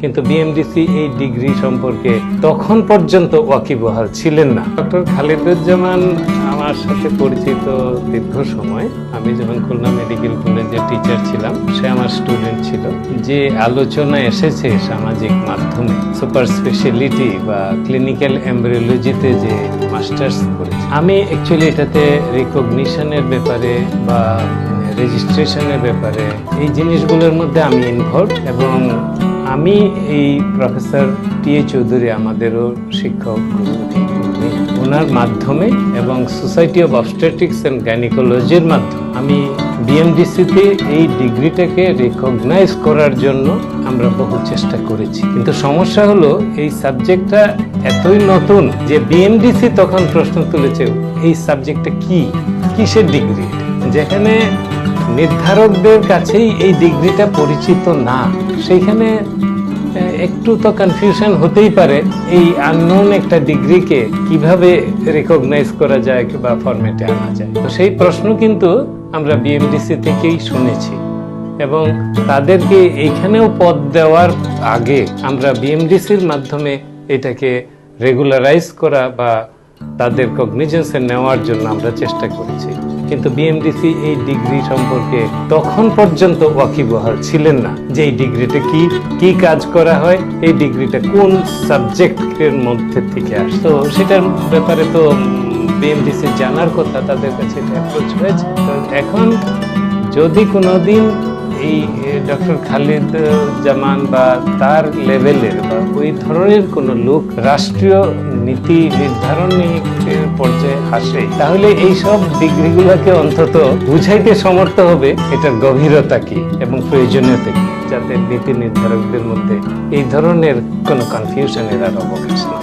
কিন্তু বিএমডিসি এই ডিগ্রি সম্পর্কে তখন পর্যন্ত ওয়াকিবহাল ছিলেন না। ডক্টর খালিদুজ্জামান আমার সাথে পরিচিত দীর্ঘ সময়। আমি যখন খুলনা মেডিকেল কলেজের টিচার ছিলাম, সে আমার স্টুডেন্ট ছিল। যে আলোচনা এসেছে সামাজিক মাধ্যমে সুপার স্পেশালিটি বা ক্লিনিক্যাল এমব্রিওলজিতে যে মাস্টার্স করেছে, আমি অ্যাকচুয়ালি এটাতে রিকগনিশনের ব্যাপারে বা রেজিস্ট্রেশনের ব্যাপারে এই জিনিসগুলোর মধ্যে আমি ইনভলভ এবং আমি এই প্রফেসর টি এ চৌধুরী আমাদেরও শিক্ষক। ওনার মাধ্যমে এবং সোসাইটি অফ অবস্টেটিক্স অ্যান্ড গাইনিকোলজির মাধ্যমে। আমি বিএমডিসিতে এই ডিগ্রিটাকে রেকগনাইজ করার জন্য আমরা বহু চেষ্টা করেছি। কিন্তু সমস্যা হলো, এই সাবজেক্টটা এতই নতুন যে বিএমডিসি তখন প্রশ্ন তুলেছে, এই সাবজেক্টটা কি? কিসের ডিগ্রি? যেখানে নির্ধারকদের কাছেই এই ডিগ্রিটা পরিচিত না। সেইখানে একটু তো কনফিউশন হতেই পারে এই আননোন একটা ডিগ্রিকে কীভাবে রেকগনাইজ করা যায় বা ফরম্যাটে আনা যায়। তো সেই প্রশ্ন কিন্তু আমরা বিএমডিসি থেকেই শুনেছি এবং তাদেরকে এইখানেও পদ দেওয়ার আগে আমরা বিএমডিসির মাধ্যমে এটাকে রেগুলারাইজ করা বা তাদের কগনিজেন্সে নেওয়ার জন্য আমরা চেষ্টা করেছি। কিন্তু বিএমডিসি এই ডিগ্রি সম্পর্কে তখন পর্যন্ত ওয়াকিবহাল ছিলেন না যে এই ডিগ্রিটা কি কি কাজ করা হয়, এই ডিগ্রিটা কোন সাবজেক্টের মধ্যে থেকে আসে। তো সেটার ব্যাপারে তো বিএমডিসি জানার কথা, তাদের কাছে অ্যাপ্রোচ হয়েছে। তো এখন যদি কোনো দিন এই ডক্টর খালিদ জামান বা তার লেভেলের বা ওই ধরনের কোনো লোক রাষ্ট্রীয় নীতি নির্ধারণী পর্যায়ে আসে, তাহলে এই সব ডিগ্রিগুলোকে অন্তত বুঝাইতে সমর্থ হবে, এটার গভীরতা কি এবং প্রয়োজনীয়তা কি, যাতে নীতি নির্ধারকদের মধ্যে এই ধরনের কোনো কনফিউশনের আর অবকাশ না।